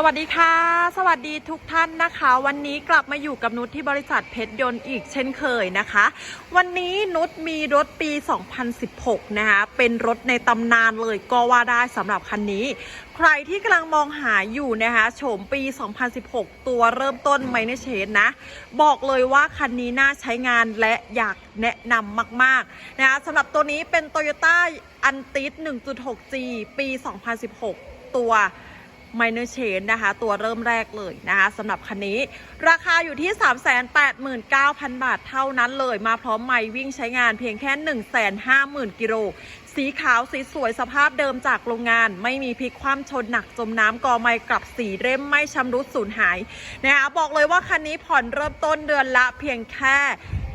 สวัสดีค่ะ สวัสดีทุกท่านนะคะ วันนี้กลับมาอยู่กับนุชที่บริษัทเพชรยนต์อีกเช่นเคยนะคะ วันนี้นุชมีรถปี 2016 นะคะ เป็นรถในตำนานเลยก็ว่าได้สำหรับคันนี้ ใครที่กำลังมองหาอยู่นะคะโฉมปี 2016 ตัวเริ่มต้นไมเนเชนนะ บอกเลยว่าคันนี้น่าใช้งานและอยากแนะนำมากๆนะคะสำหรับตัวนี้เป็น Toyota a n t i s 1.6G ปี 2016 ตัว Minor Change นะคะ ตัวเริ่มแรกเลยนะคะสำหรับคันนี้ ราคาอยู่ที่ 389,000 บาทเท่านั้นเลย มาพร้อมไม่วิ่งใช้งานเพียงแค่ 150,000 กิโล สีขาวสีสวยสภาพเดิมจากโรงงาน ไม่มีพลิกคว่ำชนหนักจมน้ำกอไม้กลับสีเร่มไม่ชำรุดสูญหายนะคะบอกเลยว่าคันนี้ผ่อนเริ่มต้นเดือนละเพียงแค่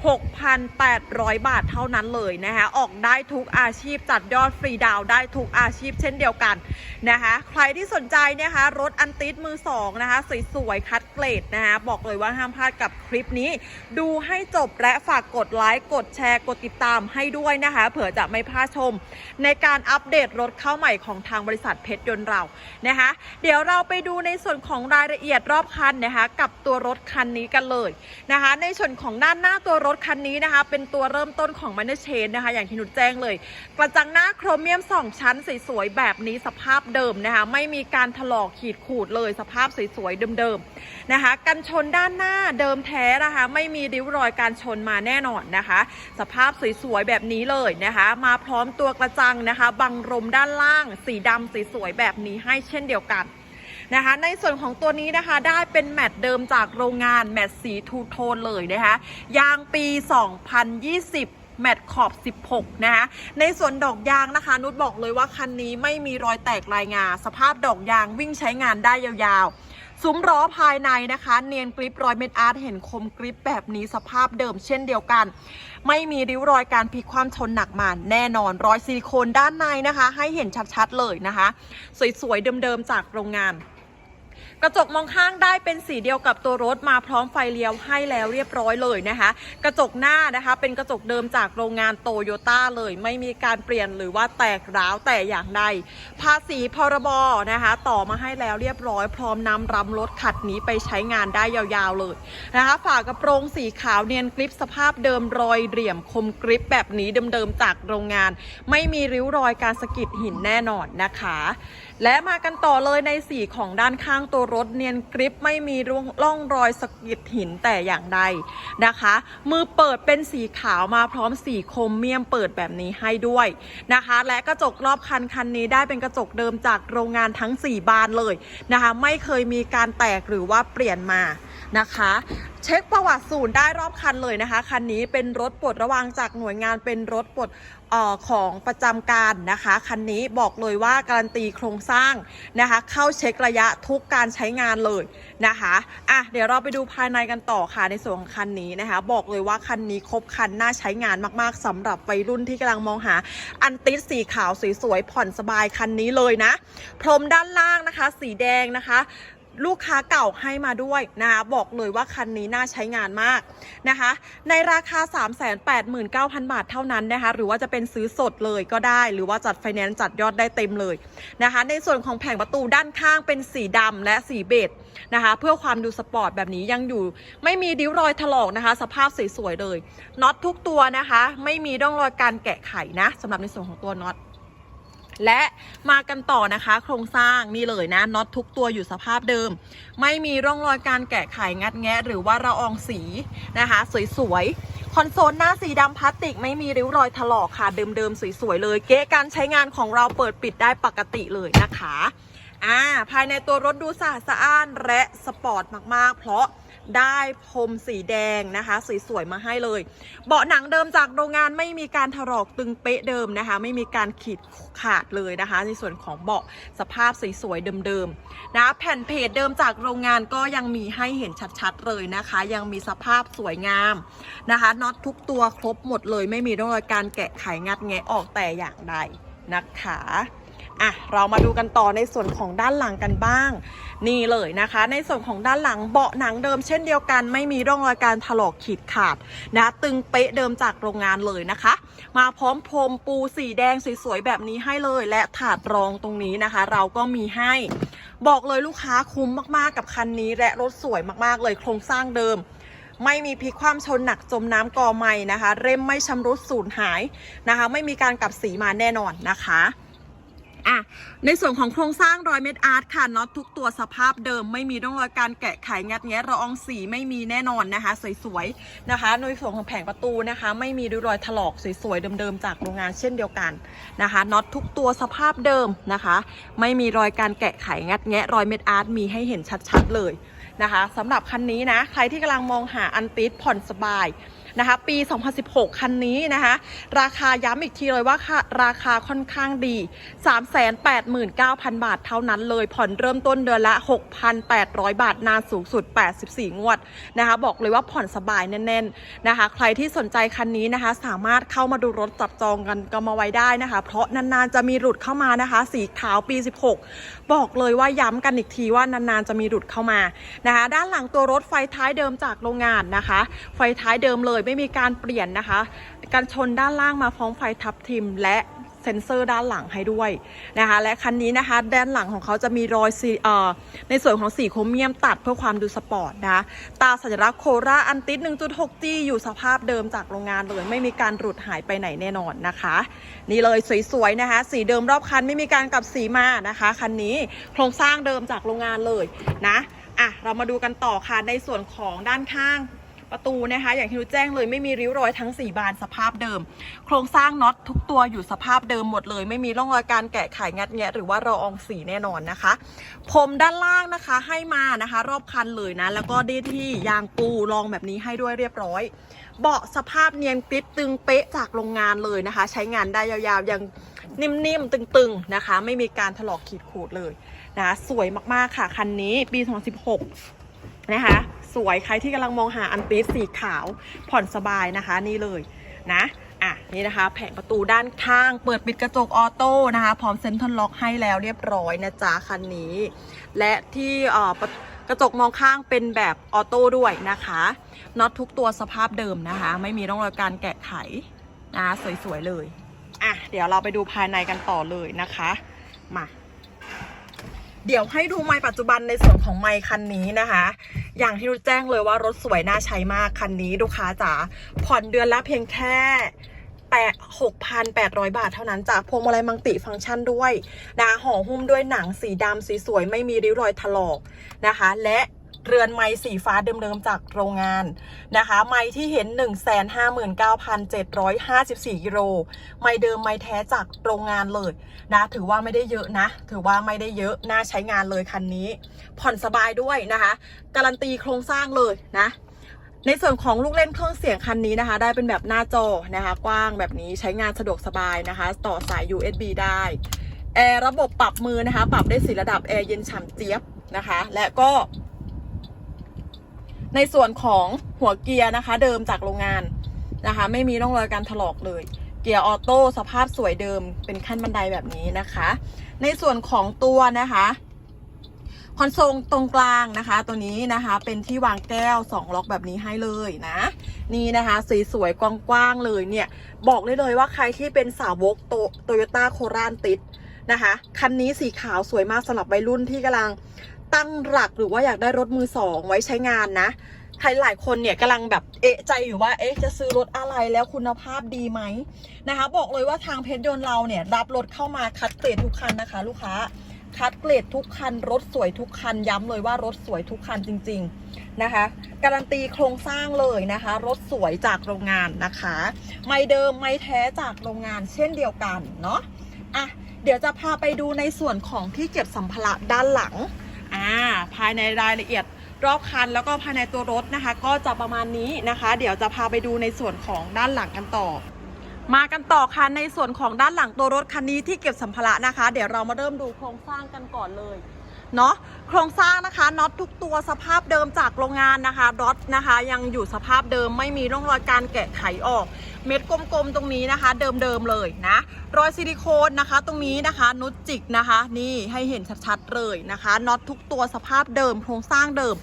6,800 บาทเท่านั้นเลยนะคะออกได้ทุกอาชีพจัดยอดฟรีดาวได้ทุกอาชีพเช่นเดียวกันนะคะใครที่สนใจนะคะรถอันติสมือสองนะคะสวยๆคัดเกรดนะคะบอกเลยว่าห้ามพลาดกับคลิปนี้ ดูให้จบและฝากกดไลค์กดแชร์กดติดตามให้ด้วยนะคะเผื่อจะไม่พลาดชม ในการอัปเดตรถเข้าใหม่ของทางบริษัทเพชรยนต์เรานะคะเดี๋ยวเราไปดูในส่วนของรายละเอียดรอบคันนะคะกับตัวรถคันนี้กันเลยนะคะในส่วนของด้านหน้าตัวรถถคันนี้นะคะ เป็นตัวเริ่มต้นของมันเชนนะคะ อย่างที่หนุแจ้งเลย กระจังหน้าโครเมียม 2 ชั้นสวยๆแบบนี้สภาพเดิมนะคะ ไม่มีการถลอกขีดขูดเลยสภาพสวยๆเดิมๆนะคะ กันชนด้านหน้าเดิมแท้นะคะ ไม่มีริ้วรอยการชนมาแน่นอนนะคะ สภาพสวยๆแบบนี้เลยนะคะ มาพร้อมตัวกระจังนะคะ บังลมด้านล่าง สีดำสวยๆแบบนี้ให้เช่นเดียวกัน นะคะ ในส่วนของตัวนี้นะคะได้เป็นแมตต์เดิมจากโรงงานแมตต์สีทูโทนเลยนะคะยางปี 2020แมตต์ขอบ 16 นะคะ ในส่วนดอกยางนะคะ นุชบอกเลยว่าคันนี้ไม่มีรอยแตกลายงา สภาพดอกยางวิ่งใช้งานได้ยาวๆ ซุ้มล้อภายในนะคะ เนียนกริปรอยเม็ดอาร์ตเห็นคมกริปแบบนี้สภาพเดิมเช่นเดียวกัน ไม่มีริ้วรอยการพลิกความชนหนักมาแน่นอนรอยซิลิโคนด้านในนะคะ ให้เห็นชัดๆเลยนะคะ สวยๆเดิมๆจากโรงงาน กระจกมองข้างได้เป็นสีเดียวกับตัวรถมาพร้อมไฟเลี้ยวให้แล้วเรียบร้อยเลยนะคะ กระจกหน้านะคะเป็นกระจกเดิมจากโรงงานโตโยต้าเลย ไม่มีการเปลี่ยนหรือว่าแตกร้าวแต่อย่างใดภาษีพรบนะคะ ต่อมาให้แล้วเรียบร้อย พร้อมนำรำรถขัดนี้ไปใช้งานได้ยาวๆเลยนะคะฝากระโปรงสีขาวเนียนกริปสภาพเดิมรอยเหลี่ยมคมกริปแบบนี้เดิมๆจากโรงงาน ไม่มีริ้วรอยการสะกิดหินแน่นอนนะคะ และมากันต่อเลยในสีของด้านข้างตัวรถเนียนกริปไม่มีร่องรอยสะกิดหินแต่อย่างใดนะคะ มือเปิดเป็นสีขาวมาพร้อมสีโครเมียมเปิดแบบนี้ให้ด้วยนะคะ และกระจกรอบคันคันนี้ได้เป็นกระจกเดิมจากโรงงานทั้ง 4 บานเลยนะคะ ไม่เคยมีการแตกหรือว่าเปลี่ยนมา นะคะ เช็คประวัติศูนย์ได้รอบคันเลยนะคะ คันนี้เป็นรถปลดระวางจากหน่วยงานเป็นรถปลดออของประจำการนะคะ คันนี้บอกเลยว่าการันตีโครงสร้างนะคะ เข้าเช็คระยะทุกการใช้งานเลยนะคะอะเดี๋ยวเราไปดูภายในกันต่อค่ะในส่วนของคันนี้นะคะ บอกเลยว่าคันนี้ครบคันน่าใช้งานมากๆสำหรับวัยรุ่นที่กำลังมองหา อันติสสีขาวสวยๆผ่อนสบายคันนี้เลยนะ พรมด้านล่างนะคะ สีแดงนะคะ ลูกค้าเก่าให้มาด้วยนะคะบอกเลยว่าคันนี้น่าใช้งานมากนะคะ ในราคา 389,000 บาทเท่านั้นนะคะ หรือว่าจะเป็นซื้อสดเลยก็ได้ หรือว่าจัดไฟแนนซ์จัดยอดได้เต็มเลยนะคะ ในส่วนของแผงประตูด้านข้างเป็นสีดำและสีเบจนะคะ เพื่อความดูสปอร์ตแบบนี้ยังอยู่ ไม่มีริ้วรอยถลอกนะคะ สภาพสวยๆเลยน็อตทุกตัวนะคะ ไม่มีร่องรอยการแกะไขนะสำหรับในส่วนของตัวน็อต และมากันต่อนะคะ โครงสร้างนี่เลยนะน็อตทุกตัวอยู่สภาพเดิม ไม่มีร่องรอยการแกะไขงัดแงะ หรือว่าระอองสีนะคะ สวยๆ คอนโซลหน้าสีดำพลาสติกไม่มีริ้วรอยถลอกค่ะ เดิมๆ สวยๆ เลย เก๊การใช้งานของเราเปิดปิดได้ปกติเลยนะคะอ่าภายในตัวรถดูสะอาดสะอ้านและสปอร์ตมากๆ เพราะ ได้พรมสีแดงนะคะ สวย ๆ มาให้เลย เบาะหนังเดิมจากโรงงานไม่มีการถลอกตึงเป๊ะเดิมนะคะ ไม่มีการขีดขาดเลยนะคะ ในส่วนของเบาะสภาพสวย ๆ เดิมๆนะแผ่นเพจเดิมจากโรงงานก็ยังมีให้เห็นชัดๆเลยนะคะ ยังมีสภาพสวยงามนะคะน็อตทุกตัวครบหมดเลย ไม่มีร่องรอยการแกะไขงัดแงะออกแต่อย่างใดนะคะ อะเรามาดูกันต่อในส่วนของด้านหลังกันบ้าง นี่เลยนะคะ ในส่วนของด้านหลังเบาะหนังเดิมเช่นเดียวกัน ไม่มีร่องรอยการถลอกขีดขาดนะตึงเป๊ะเดิมจากโรงงานเลยนะคะ มาพร้อมพรมปูสีแดงสวยๆแบบนี้ให้เลย และถาดรองตรงนี้นะคะ เราก็มีให้บอกเลยลูกค้าคุ้มมากๆกับคันนี้ และรถสวยมากๆ เลยโครงสร้างเดิม ไม่มีพลิกความชนหนักจมน้ำกอไม่นะคะ เร่มไม่ชำรุดสูญหายนะคะ ไม่มีการกลับสีมาแน่นอนนะคะ อะ ในส่วนของโครงสร้างรอยเม็ดอาร์ตค่ะน็อตทุกตัวสภาพเดิม ไม่มีร่องรอยการแกะไขงัดแงะระอองสีไม่มีแน่นอนนะคะ สวยๆนะคะ ในส่วนของแผงประตูนะคะ ไม่มีริ้วรอยถลอกสวยๆเดิมๆจากโรงงานเช่นเดียวกันนะคะน็อตทุกตัวสภาพเดิมนะคะ ไม่มีรอยการแกะไขงัดแงะรอยเม็ดอาร์ตมีให้เห็นชัดๆเลยนะคะสำหรับคันนี้นะ ใครที่กำลังมองหาอันติดผ่อนสบาย นะคะ ปี 2016 คันนี้นะคะ ราคาย้ำอีกทีเลยว่าค่ะราคาค่อนข้างดี 389,000 บาทเท่านั้นเลย ผ่อนเริ่มต้นเดือนละ 6,800 บาท นานสูงสุด 84 งวดนะคะ บอกเลยว่าผ่อนสบายแน่นๆนะคะ ใครที่สนใจคันนี้นะคะ สามารถเข้ามาดูรถจับจองกันก็มาไว้ได้นะคะ เพราะนานๆจะมีหลุดเข้ามานะคะ สีขาวปี 16 บอกเลยว่าย้ำกันอีกทีว่านานๆจะมีหลุดเข้ามานะคะ ด้านหลังตัวรถไฟท้ายเดิมจากโรงงานนะคะ ไฟท้ายเดิมเลยไม่มีการเปลี่ยนนะคะ การชนด้านล่างมาพร้อมไฟทับทิมและเซนเซอร์ด้านหลังให้ด้วยนะคะ และคันนี้นะคะด้านหลังของเขาจะมีรอยสีเอ่อในส่วนของสีโครเมียมตัดเพื่อความดูสปอร์ตนะะตาสัญลักษณ์โคราอันติส 1.6G อยู่สภาพเดิมจากโรงงานเลยไม่มีการหลุดหายไปไหนแน่นอนนะคะ นี่เลยสวยๆนะคะ สีเดิมรอบคันไม่มีการกลับสีมานะคะคันนี้โครงสร้างเดิมจากโรงงานเลยนะอะเรามาดูกันต่อค่ะในส่วนของด้านข้าง ประตูนะคะ อย่างที่รู้แจ้งเลยไม่มีริ้วรอยทั้ง 4 บานสภาพเดิม โครงสร้างน็อตทุกตัวอยู่สภาพเดิมหมดเลย ไม่มีร่องรอยการแกะไขงัดแงะหรือว่าระอองสีแน่นอนนะคะ ผมด้านล่างนะคะให้มานะคะ รอบคันเลยนะ แล้วก็ด้ที่ยางปูรองแบบนี้ให้ด้วยเรียบร้อย เบาะสภาพเนียนกริบตึงเป๊ะจากโรงงานเลยนะคะ ใช้งานได้ยาวๆยังนิ่มๆ ตึงๆ นะคะ ไม่มีการถลอกขีดขูดเลยนะคะสวยมากๆ ค่ะ คันนี้ปี 2016 นะคะ สวยใครที่กำลังมองหาอันติสสีขาวผ่อนสบายนะคะนี่เลยนะอะนี่นะคะ แผงประตูด้านข้าง เปิดปิดกระจกออโต้นะคะ พร้อมเซ็นทรัลล็อกให้แล้วเรียบร้อยนะจ๊ะคันนี้ และที่เอ่อประกระจกมองข้างเป็นแบบออโต้ด้วยนะคะน็อตทุกตัวสภาพเดิมนะคะ ไม่มีร่องรอยการแกะไขนะสวยๆเลยอะเดี๋ยวเราไปดูภายในกันต่อเลยนะคะมา เดี๋ยวให้ดูไมค์ปัจจุบันในส่วนของไมค์คันนี้นะคะ อย่างที่รู้แจ้งเลยว่ารถสวยน่าใช้มากคันนี้ลูกค้าจ๋าผ่อนเดือนละเพียงแค่แปดหกพันแปดร้อยบาทเท่านั้นจากพวงมาลัยมังติฟังก์ชันด้วยนะห่อหุ้มด้วยหนังสีดำสีสวยไม่มีริ้วรอยถลอกนะคะ และ เรือนไม้สีฟ้าเดิมๆจากโรงงานนะคะ ไม้ที่เห็น 159,754กิโลไม้เดิมไม้แท้จากโรงงานเลยนะถือว่าไม่ได้เยอะนะ ถือว่าไม่ได้เยอะน่าใช้งานเลยคันนี้ ผ่อนสบายด้วยนะคะ การันตีโครงสร้างเลยนะในส่วนของลูกเล่นเครื่องเสียงคันนี้นะคะ ได้เป็นแบบหน้าจอนะคะ กว้างแบบนี้ใช้งานสะดวกสบายนะคะ ต่อสาย USB ได้แอร์ระบบปรับมือนะคะ ปรับได้สีระดับแอร์เย็นฉ่ำเจี๊ยบนะคะ และก็ ในส่วนของหัวเกียร์นะคะ เดิมจากโรงงานนะคะ ไม่มีร่องรอยการถลอกเลย เกียร์ออโต้สภาพสวยเดิมเป็นขั้นบันไดแบบนี้นะคะ ในส่วนของตัวนะคะคอนโซลตรงกลางนะคะ ตัวนี้นะคะเป็นที่วางแก้ว 2 ล็อกแบบนี้ให้เลยนะ นี่นะคะสีสวยกว้างๆเลยเนี่ย บอกได้เลยว่าใครที่เป็นสาวกโตโตโยต้าโครานติดนะคะ คันนี้สีขาวสวยมากสำหรับวัยรุ่นที่กำลัง ตั้งหลักหรือว่าอยากได้รถมือสองไว้ใช้งานนะ ใครหลายคนเนี่ยกำลังแบบเอะใจอยู่ว่าเอ๊ะจะซื้อรถอะไรแล้วคุณภาพดีไหมนะคะ บอกเลยว่าทางเพชรยนต์เราเนี่ยรับรถเข้ามาคัดเกรดทุกคันนะคะ ลูกค้าคัดเกรดทุกคัน รถสวยทุกคันย้ำเลยว่ารถสวยทุกคันจริง ๆนะคะ การันตีโครงสร้างเลยนะคะ รถสวยจากโรงงานนะคะ ไม่เดิมไม่แท้จากโรงงานเช่นเดียวกันเนาะอะเดี๋ยวจะพาไปดูในส่วนของที่เก็บสัมภาระด้านหลัง อ่าภายในรายละเอียดรอบคันแล้วก็ภายในตัวรถนะคะ ก็จะประมาณนี้นะคะ เดี๋ยวจะพาไปดูในส่วนของด้านหลังกันต่อ มากันต่อค่ะในส่วนของด้านหลังตัวรถคันนี้ที่เก็บสัมภาระนะคะ เดี๋ยวเรามาเริ่มดูโครงสร้างกันก่อนเลยเนาะโครงสร้างนะคะน็อตทุกตัวสภาพเดิมจากโรงงานนะคะรถนะคะ ยังอยู่สภาพเดิมไม่มีร่องรอยการแกะไขออก เม็ดกลมๆตรงนี้นะคะ เดิมๆเลยนะรอยซิลิโคนนะคะ ตรงนี้นะคะนุชจิกนะคะ นี่ให้เห็นชัดๆเลยนะคะน็อตทุกตัวสภาพเดิมโครงสร้างเดิม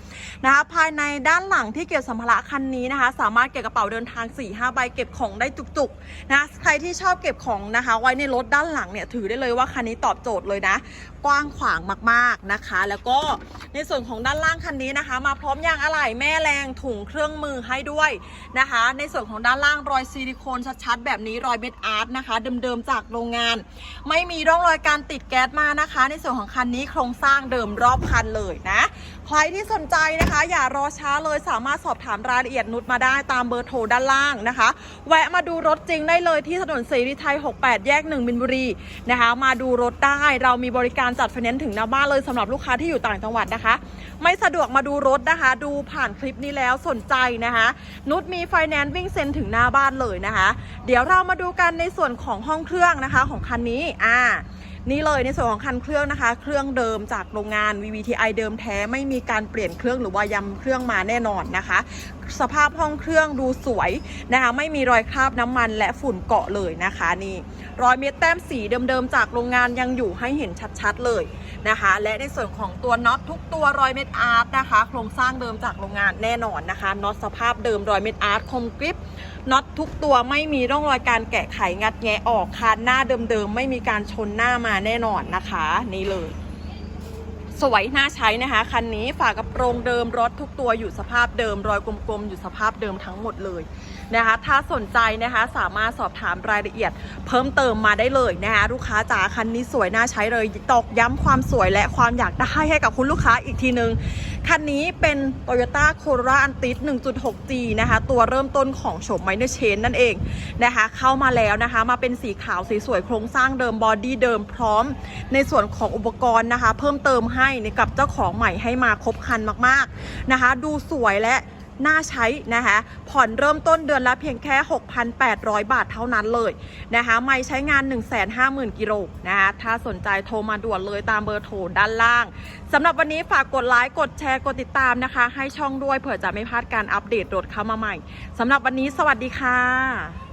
นะคะภายในด้านหลังที่เก็บสัมภาระคันนี้นะคะ สามารถเก็บกระเป๋าเดินทาง4-5ใบเก็บของได้จุกๆนะใครที่ชอบเก็บของนะคะ ไว้ในรถด้านหลังเนี่ยถือได้เลยว่าคันนี้ตอบโจทย์เลยนะ กว้างขวางมากๆนะคะ แล้วก็ในส่วนของด้านล่างคันนี้นะคะ มาพร้อมยางอะไหล่แม่แรงถุงเครื่องมือให้ด้วยนะคะ ในส่วนของด้านล่างรอยซิลิโคนชัดๆ แบบนี้รอยเม็ดอาร์ตนะคะ เดิมๆจากโรงงาน ไม่มีร่องรอยการติดแก๊สมานะคะ ในส่วนของคันนี้โครงสร้างเดิมรอบคันเลยนะ ใครที่สนใจนะคะ อย่ารอช้าเลยสามารถสอบถามรายละเอียดนุชมาได้ตามเบอร์โทรด้านล่างนะคะ แวะมาดูรถจริงได้เลยที่ถนนเสรีไทย 68 แยก 1 มินบุรีนะคะ มาดูรถได้เรามีบริการจัดไฟแนนซ์ถึงหน้าบ้านเลยสำหรับลูกค้าที่อยู่ต่างจังหวัดนะคะ ไม่สะดวกมาดูรถนะคะ ดูผ่านคลิปนี้แล้วสนใจนะคะ นุชมีไฟแนนซ์วิ่งเซ็นถึงหน้าบ้านเลยนะคะ เดี๋ยวเรามาดูกันในส่วนของห้องเครื่องนะคะของคันนี้อ่า นี่เลยในส่วนของคันเครื่องนะคะ เครื่องเดิมจากโรงงาน VVTi เดิมแท้ไม่มีการเปลี่ยนเครื่องหรือว่ายำเครื่องมาแน่นอนนะคะ สภาพห้องเครื่องดูสวยนะคะไม่มีรอยคราบน้ำมันและฝุ่นเกาะเลยนะคะนี่รอยเม็ดแต้มสีเดิมๆจากโรงงานยังอยู่ให้เห็นชัดๆเลยนะคะ และในส่วนของตัวน็อตทุกตัวรอยเม็ดอาร์ตนะคะ โครงสร้างเดิมจากโรงงานแน่นอนนะคะน็อตสภาพเดิมรอยเม็ดอาร์ตคมกริบน็อตทุกตัวไม่มีร่องรอยการแกะไขงัดแงะออกคานหน้าเดิมๆไม่มีการชนหน้ามาแน่นอนนะคะ นี่เลย สวยน่าใช้นะคะ คันนี้ฝากระโปรงเดิมรถทุกตัวอยู่สภาพเดิม รอยกลมๆ อยู่สภาพเดิมทั้งหมดเลยนะคะ ถ้าสนใจนะคะสามารถสอบถามรายละเอียด เพิ่มเติมมาได้เลยนะคะลูกค้าจ๋าคันนี้สวยน่าใช้เลยตอกย้ำความสวยและความอยากได้ให้กับคุณลูกค้าอีกทีนึง คันนี้เป็น Toyota Corolla Antis 1.6G นะคะ ตัวเริ่มต้นของโฉม Minor Change นั่นเองนะคะ เข้ามาแล้วนะคะมาเป็นสีขาวสีสวยโครงสร้างเดิมบอดี้เดิมพร้อม ในส่วนของอุปกรณ์นะคะ เพิ่มเติมให้กับเจ้าของใหม่ให้มาครบคันมากๆนะคะ ดูสวยและน่าใช้นะคะผ่อนเริ่มต้นเดือนละเพียงแค่ 6,800 บาทเท่านั้นเลยนะคะไม่ใช้งาน 150,000 กิโลนะคะถ้าสนใจโทรมาด่วนเลยตามเบอร์โทรด้านล่างสำหรับวันนี้ฝากกดไลค์กดแชร์กดติดตามนะคะ ให้ช่องด้วยเผื่อจะไม่พลาดการอัปเดตรถเข้ามาใหม่สำหรับวันนี้สวัสดีค่ะ